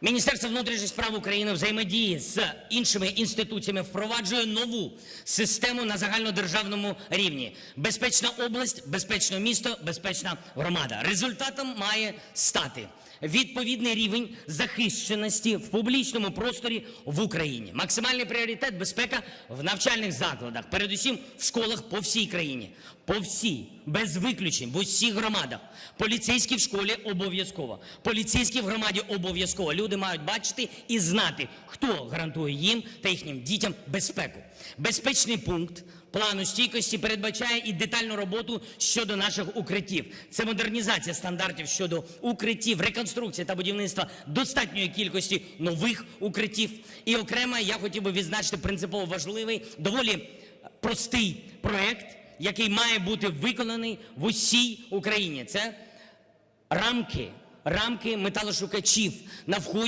Міністерство внутрішніх справ України взаємодіє з іншими інституціями, впроваджує нову систему на загальнодержавному рівні. Безпечна область, безпечне місто, безпечна громада. Результатом має стати відповідний рівень захищеності в публічному просторі в Україні. Максимальний пріоритет безпека в навчальних закладах, передусім в школах по всій країні. По всій, без виключень, в усіх громадах. Поліцейські в школі обов'язково. Поліцейські в громаді обов'язково. Люди мають бачити і знати, хто гарантує їм та їхнім дітям безпеку. Безпечний пункт плану стійкості передбачає і детальну роботу щодо наших укриттів. Це модернізація стандартів щодо укриттів, реконструкція та будівництва достатньої кількості нових укриттів. І окремо я хотів би відзначити принципово важливий, доволі простий проект, який має бути виконаний в усій Україні. Це рамки, рамки металошукачів на вході.